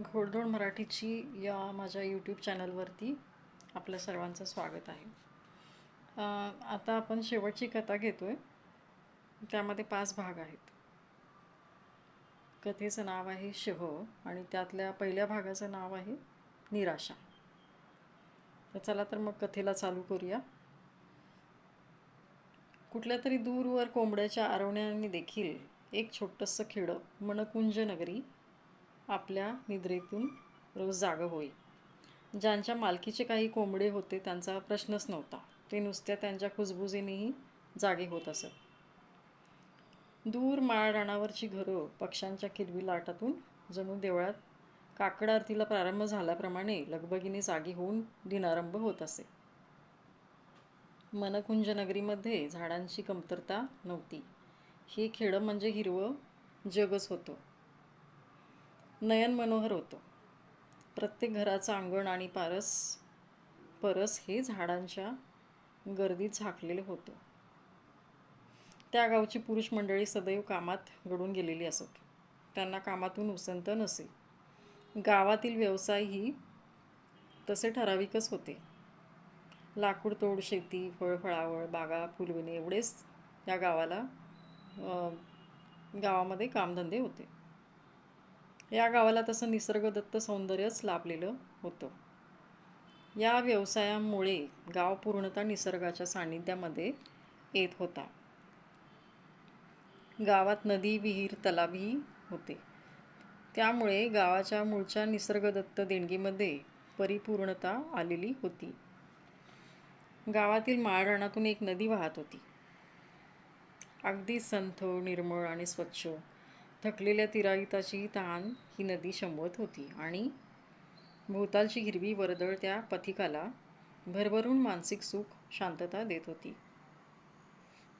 घोडदोड मराठीची या माझ्या यूट्यूब चॅनलवरती आपल्या सर्वांचं स्वागत आहे. आता आपण शेवटची कथा घेतो आहे त्यामध्ये पाच भाग आहेत. कथेचं नाव आहे शह आणि त्यातल्या पहिल्या भागाचं नाव आहे निराशा. तर चला तर मग कथेला चालू करूया. कुठल्या तरी दूरवर कोंबड्याच्या आरवण्यांनी देखील एक छोटंसं खेडं मनकुंज नगरी आपल्या निद्रेतून रोज जागं होई. ज्यांच्या मालकीचे काही कोंबडे होते त्यांचा प्रश्नच नव्हता. ते नुसत्या त्यांच्या कुजबुजीनेही जागे होत असत. दूर माळरानावरची घरं पक्ष्यांच्या किलबिलाटातून जणू देवळात काकड आरतीला प्रारंभ झाल्याप्रमाणे लगबगीने जागी होऊन दिनारंभ होत असे. मनकुंज नगरीमध्ये झाडांची कमतरता नव्हती. हे खेडं म्हणजे हिरवं जगच होतं. नयन मनोहर होतं. प्रत्येक घराचं अंगण आणि पारस परस हे झाडांच्या गर्दीत झाकलेलं होतं. त्या गावची पुरुष मंडळी सदैव कामात घडून गेलेली असत. त्यांना कामातून उसंत नसे. गावातील व्यवसायही तसे ठराविकच होते. लाकूडतोड शेती फळफळावळ बागा फुलविणे एवढेच या गावाला गावामध्ये कामधंदे होते. या गावाला तसं निसर्गदत्त सौंदर्यच लाभलेलं होतं. या व्यवसायामुळे गाव पूर्णतः निसर्गाच्या सान्निध्यामध्ये येत होता. गावात नदी विहीर तलावही होते. त्यामुळे गावाच्या मूळच्या निसर्गदत्त देणगीमध्ये परिपूर्णता आलेली होती. गावातील माळरानातून एक नदी वाहत होती. अगदी संथ निर्मळ आणि स्वच्छ थकलेल्या तिराईताची तहान ही नदी शंभत होती आणि भोवतालची हिरवी वर्दळ त्या पथिकाला भरभरून मानसिक सुख शांतता देत होती.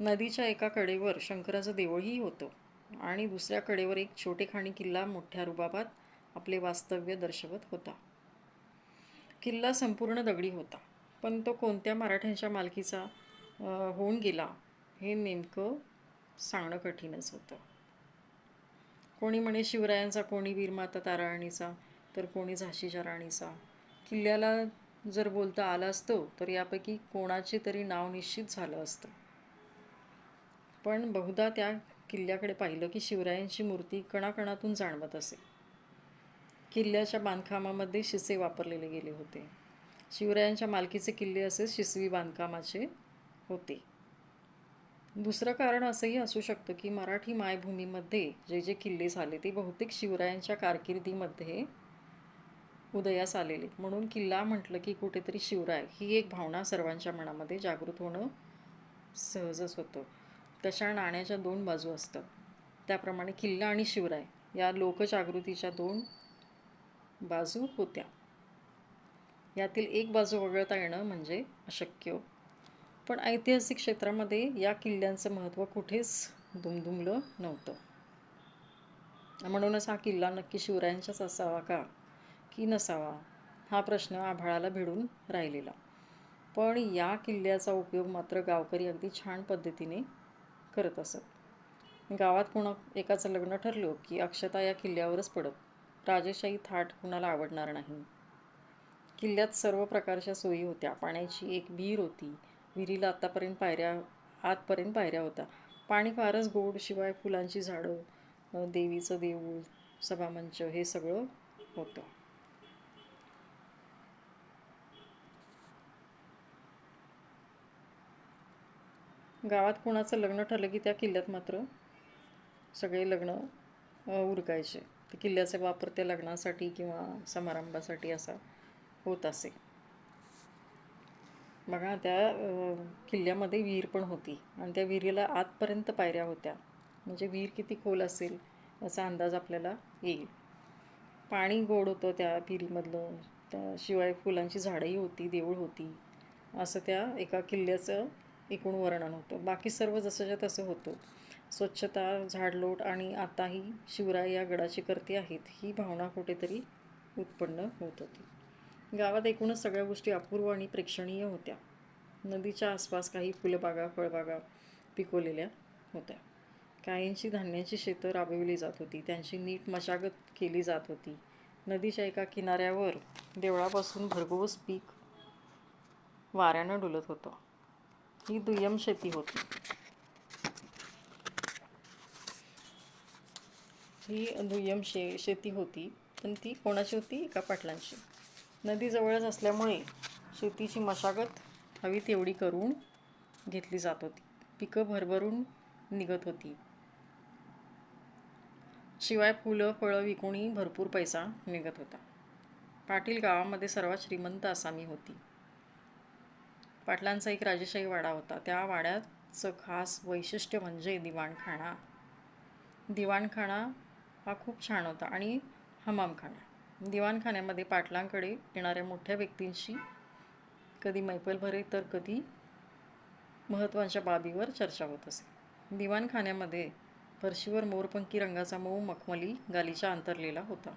नदीच्या एका कडेवर शंकराचं देऊळही होतं आणि दुसऱ्या कडेवर एक छोटेखाणी किल्ला मोठ्या रुबाबात आपले वास्तव्य दर्शवत होता. किल्ला संपूर्ण दगडी होता पण तो कोणत्या मराठ्यांच्या मालकीचा होऊन गेला हे नेमकं सांगणं कठीणच होतं. कोणी म्हणे शिवरायांचा कोणी वीरमाता ताराणीचा तर कोणी झाशीच्या राणीचा. किल्ल्याला जर बोलता आला असतो तर यापैकी कोणाचे तरी नाव निश्चित झालं असतं. पण बहुधा त्या किल्ल्याकडे पाहिलं की शिवरायांची मूर्ती कणाकणातून जाणवत असे. किल्ल्याच्या बांधकामामध्ये शिसे वापरलेले गेले होते. शिवरायांच्या मालकीचे किल्ले असे शिसवी बांधकामाचे होते. दुसरं कारण असंही असू शकतं की मराठी मायभूमीमध्ये जे जे किल्ले झाले ते बहुतेक शिवरायांच्या कारकिर्दीमध्ये उदयास आलेले. म्हणून किल्ला म्हटलं की कुठेतरी शिवराय ही एक भावना सर्वांच्या मनामध्ये जागृत होणं सहजच होतं. तशा नाण्याच्या दोन बाजू असतात. त्याप्रमाणे किल्ला आणि शिवराय या लोकजागृतीच्या दोन बाजू होत्या. यातील एक बाजू वगळता येणं म्हणजे अशक्य पण ऐतिहासिक क्षेत्रामध्ये या किल्ल्यांचं महत्त्व कुठेच दुमदुमलं नव्हतं. म्हणूनच हा किल्ला नक्की शिवरायांचाच असावा का? की नसावा? हा प्रश्न आभाळाला भिडून राहिलेला. पण या किल्ल्याचा उपयोग मात्र गावकरी अगदी छान पद्धतीने करत असत. गावात कोणा एकाचं लग्न ठरलं की अक्षता या किल्ल्यावरच पडत. राजेशाही थाट कुणाला आवडणार नाही. किल्ल्यात सर्व प्रकारच्या सोयी होत्या. पाण्याची एक विहीर होती. विहिरीला आत्तापर्यंत पायऱ्या आतपर्यंत पायऱ्या होत्या. पाणी फारच गोड शिवाय फुलांची झाडं देवीचं देऊळ सभामंच हे सगळं होतं. गावात कोणाचं लग्न ठरलं की त्या किल्ल्यात मात्र सगळे लग्न उरकायचे. ते किल्ल्याचा वापर त्या लग्नासाठी किंवा समारंभासाठी असा होत असे. बघा त्या किल्ल्यामध्ये विहीर पण होती आणि त्या विहिरीला आतपर्यंत पायऱ्या होत्या. म्हणजे विहीर किती खोल असेल याचा अंदाज आपल्याला येईल. पाणी गोड होतं त्या विहिरीमधलं. त्याशिवाय फुलांची झाडंही होती देऊळ होती. असं त्या एका किल्ल्याचं एकूण वर्णन होतं. बाकी सर्व जसंच्या तसं होतं. स्वच्छता झाडलोट आणि आताही शिवराय या गडाची करते आहेत ही भावना कुठेतरी उत्पन्न होत होती. गावात एकूणच सगळ्या गोष्टी अपूर्व आणि प्रेक्षणीय होत्या. नदीच्या आसपास काही फुलबागा फळबागा पिकवलेल्या होत्या. काहींची धान्याची शेतं राबविली जात होती. त्यांची नीट मशागत केली जात होती. नदीच्या एका किनाऱ्यावर देवळापासून भरघोस पीक वाऱ्यानं डुलत होतं. ही दुय्यम शेती होती. ही दुय्यम शे शेती होती. पण ती कोणाची होती? एका पाटलांची. नदीजवळच असल्यामुळे शेतीची मशागत हवी तेवढी करून घेतली जात होती. पिकं भरभरून निघत होती. शिवाय फुलं फळं विकूनही भरपूर पैसा निघत होता. पाटील गावामध्ये सर्वात श्रीमंत असामी होती. पाटलांचा एक राजेशाही वाडा होता. त्या वाड्याचं खास वैशिष्ट्य म्हणजे दिवाणखाना. दिवाणखाना हा खूप छान होता आणि हमामखाना. दिवाणखान्यामध्ये पाटलांकडे येणाऱ्या मोठ्या व्यक्तींशी कधी मैफल भरे तर कधी महत्त्वाच्या बाबीवर चर्चा होत असे. दिवाणखान्यामध्ये फरशीवर मोरपंखी रंगाचा मऊ मखमली गालीचा अंतरलेला होता.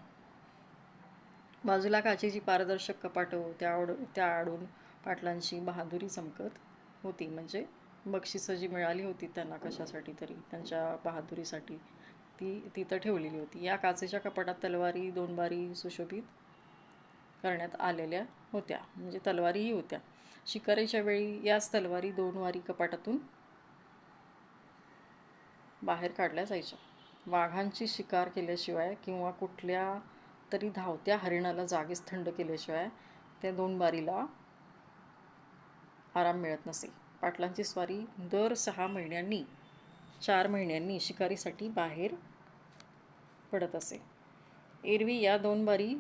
बाजूला काचेची पारदर्शक कपाटं त्या आड त्या आडून पाटलांची बहादुरी चमकत होती. म्हणजे बक्षिसं जी मिळाली होती त्यांना कशासाठी तरी त्यांच्या बहादुरीसाठी ती तिथं ठेवलेली होती. या काचेच्या कपाटात तलवारी दोन बारी सुशोभित करण्यात आलेल्या होत्या. म्हणजे तलवारीही होत्या. शिकारीच्या वेळी याच तलवारी दोन वारी कपाटातून बाहेर काढल्या जायच्या. वाघांची शिकार केल्याशिवाय किंवा कुठल्या तरी धावत्या हरिणाला जागीच थंड केल्याशिवाय त्या दोन बारीला आराम मिळत नसे. पाटलांची स्वारी दर सहा महिन्यांनी चार महिन्यांनी शिकारीसाठी बाहेर पडत असे. एरवी या दोन बारी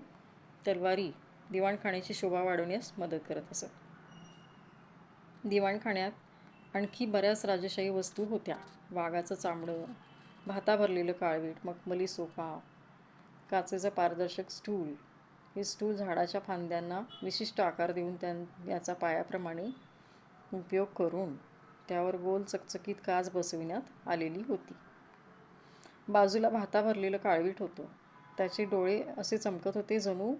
तलवारी दिवाणखाण्याची शोभा वाढवण्यास मदत करत असत. दिवाणखाण्यात आणखी बऱ्याच राजशाही वस्तू होत्या. वाघाचं चामडं भाता भरलेलं काळवीट मखमली सोफा काचेचं पारदर्शक स्टूल. हे स्टूल झाडाच्या फांद्यांना विशिष्ट आकार देऊन त्यां याचा पायाप्रमाणे उपयोग करून त्यावर गोल चकचकीत काच बसविण्यात आलेली होती. बाजूला भाता भरलेलं काळवीट होतं. त्याचे डोळे असे चमकत होते जणू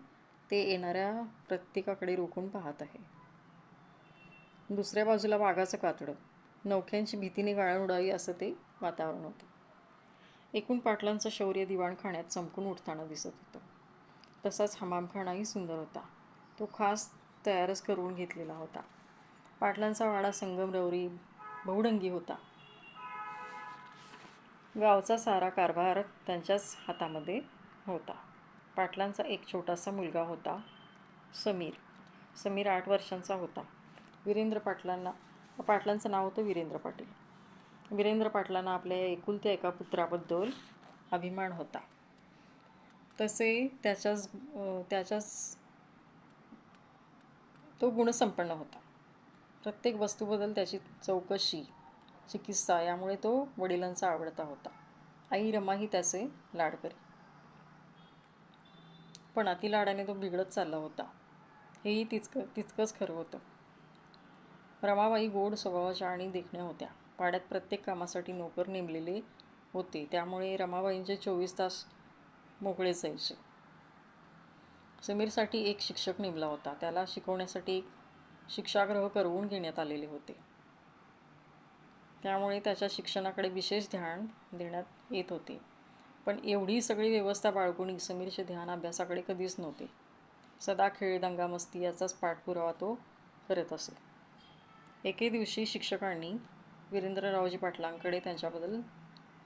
ते येणाऱ्या प्रत्येकाकडे रोखून पाहत आहे. दुसऱ्या बाजूला वाघाचं कातडं. नौख्यांची भीतीने गाळण उडावी असं ते वातावरण होतं. एकूण पाटलांचं शौर्य दिवाणखाण्यात चमकून उठताना दिसत होतं. तसाच हमामखानाही सुंदर होता. तो खास तयारच करून घेतलेला होता. पाटलांचा वाडा संगमरवरी बहुडंगी होता. गावचा सारा कारभार त्यांच्याच हातामध्ये होता. पाटलांचा एक छोटासा मुलगा होता समीर. समीर आठ वर्षांचा होता. वीरेंद्र पाटलांना पाटलांचं नाव होतं वीरेंद्र पाटील. वीरेंद्र पाटलांना आपल्या एकुलत्या एका पुत्राबद्दल अभिमान होता. तसे त्याच्याच त्याच्याच तो गुणसंपन्न होता. प्रत्येक वस्तूबद्दल त्याची चौकशी चिकित्सा यामुळे तो वडिलांचा आवडता होता. आई रमाही त्याचे लाड करी. पण अतिलाडाने तो बिघडत चालला होता. हेही तितकं तितकंच खरं होतं. रमाबाई गोड स्वभावाच्या आणि देखण्या होत्या. पाड्यात प्रत्येक कामासाठी नोकर नेमलेले होते. त्यामुळे रमाबाईंचे चोवीस तास मोकळे जायचे. समीरसाठी एक शिक्षक नेमला होता. त्याला शिकवण्यासाठी एक शिक्षाग्रह करवून घेण्यात आलेले होते. त्यामुळे त्याच्या शिक्षणाकडे विशेष ध्यान देण्यात येत होते. पण एवढी सगळी व्यवस्था बाळगुणी समीरचे ध्यान अभ्यासाकडे कधीच नव्हते. सदा खेळ दंगामस्ती याचाच पाठपुरावा तो करत असे. एके दिवशी शिक्षकांनी वीरेंद्ररावजी पाटलांकडे त्यांच्याबद्दल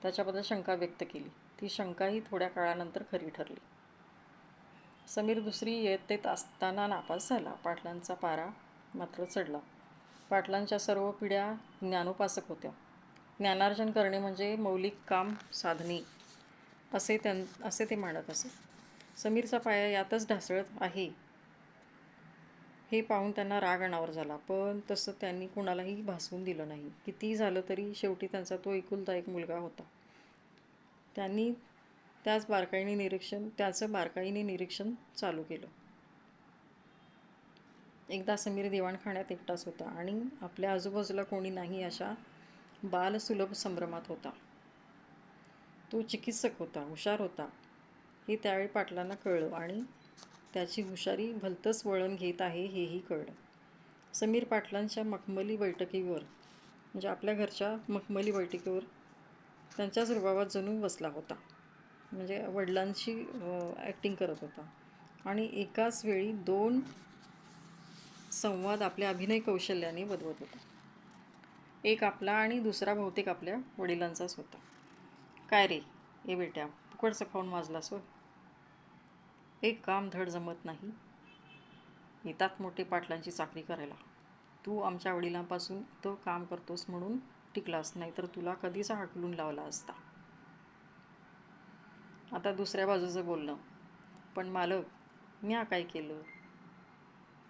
त्याच्याबद्दल शंका व्यक्त केली. ती शंकाही थोड्या काळानंतर खरी ठरली. समीर दुसरी इयत्तेत असताना नापास झाला. पाटलांचा पारा मात्र चढला. पाटलांच्या सर्व पिढ्या ज्ञानोपासक होत्या. ज्ञानार्जन करणे म्हणजे मौलिक काम साधने असे त्यां असे ते मानत असे. समीरचा पाया यातच ढासळत आहे. हे पाहून त्यांना राग अनावर झाला पण तसं त्यांनी कुणालाही भासवून दिलं नाही. कितीही झालं तरी शेवटी त्यांचा तो एकुलता एक मुलगा होता. त्यांनी त्याच बारकाईने निरीक्षण त्याचं बारकाईने निरीक्षण चालू केलं. एकदा समीर दिवाणखाण्यात एकटाच होता आणि आपल्या आजूबाजूला कोणी नाही अशा बालसुलभ संभ्रमात होता. तो चिकित्सक होता हुशार होता. हे त्यावेळी पाटलांना कळलं आणि त्याची हुशारी भलतंच वळण घेत आहे हेही कळलं. समीर पाटलांच्या मखमली बैठकीवर म्हणजे आपल्या घरच्या मखमली बैठकीवर त्यांच्याच रुबाबात जणू बसला होता. म्हणजे वडिलांशी ॲक्टिंग करत होता. आणि एकाच वेळी दोन संवाद आपल्या अभिनय कौशल्याने बदवत होता. एक आपला आणि दुसरा बहुतेक आपल्या वडिलांचाच होता. काय रे ए बेट्या फुकटचं खाऊन वाजलास हो एक काम धड जमत नाही. येतात मोठे पाटलांची चाकरी करायला. तू आमच्या वडिलांपासून तो काम करतोस म्हणून टिकलास नाही तर तुला कधीच हाकलून लावला असता. आता दुसऱ्या बाजूचं बोलणं. पण मालक म्या काय केलं?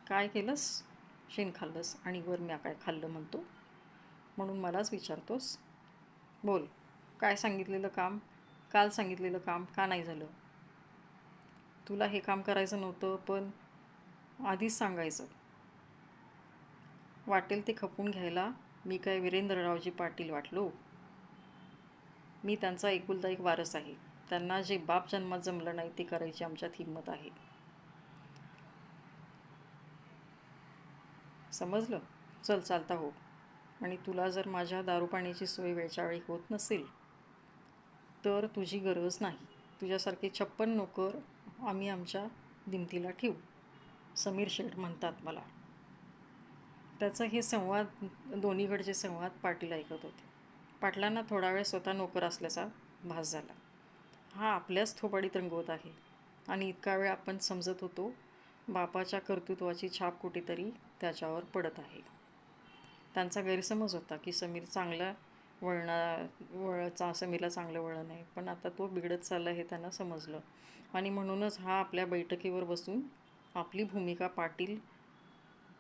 काय केलंस? शेण खाल्लंस आणि वर म्या काय खाल्लं म्हणतो? म्हणून मलाच विचारतोस. बोल काय सांगितलेलं काम? काल सांगितलेलं काम का नाही झालं? तुला हे काम करायचं नव्हतं पण आधीच सांगायचं. वाटेल ते खपून घ्यायला मी काय वीरेंद्ररावजी पाटील वाटलो? मी त्यांचा एकुलता एक वारस आहे. त्यांना जे बाप जन्मात जमलं नाही ते करायची आमच्यात हिंमत आहे. समजलं? चल चालता हो. आणि तुला जर माझ्या दारू पाण्याची सोय वेळच्या वेळी होत नसेल तर तुझी गरज नाही. तुझ्यासारखे छप्पन नोकर आम्ही आमच्या दिमतीला ठेवू. समीर शेठ म्हणतात मला. त्याचं हे संवाद दोन्हीकडचे संवाद पाटील ऐकत होते. पाटलांना थोडा वेळ स्वतः नोकर असल्याचा भास झाला. हा आपल्याच थोबाडीत रंगवत आहे. आणि इतका वेळ आपण समजत होतो बापाच्या कर्तृत्वाची छाप कुठेतरी त्याच्यावर पडत आहे. त्यांचा गैरसमज होता की समीर चांगला वळणा वळचा समीरला चांगलं वळण आहे. पण आता तो बिघडत चालला हे त्यांना समजलं. आणि म्हणूनच हा आपल्या बैठकीवर बसून आपली भूमिका पाटील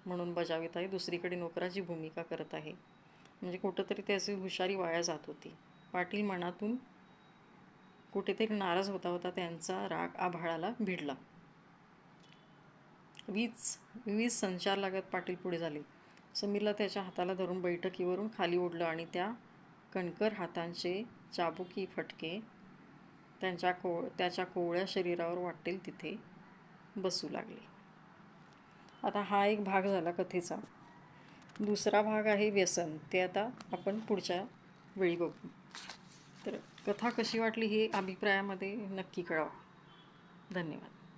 म्हणून बजावित आहे. दुसरीकडे नोकराची भूमिका करत आहे. म्हणजे कुठंतरी त्याची हुशारी वाया जात होती. पाटील मनातून कुठेतरी नाराज होता होता त्यांचा राग आभाळाला भिडला. वीज वीज संचार लागत पाटील पुढे झाले. समीरला त्याच्या हाताला धरून बैठकीवरून खाली ओढलं आणि त्या कणकर हातांचे चाबुकी फटके त्यांच्या को त्याच्या कोवळ्या शरीरावर वाटेल तिथे बसू लागले. आता हा एक भाग झाला कथेचा. दुसरा भाग आहे व्यसन. ते आता आपण पुढच्या वेळी बघू. तर कथा कशी वाटली हे अभिप्रायामध्ये नक्की कळवा. धन्यवाद.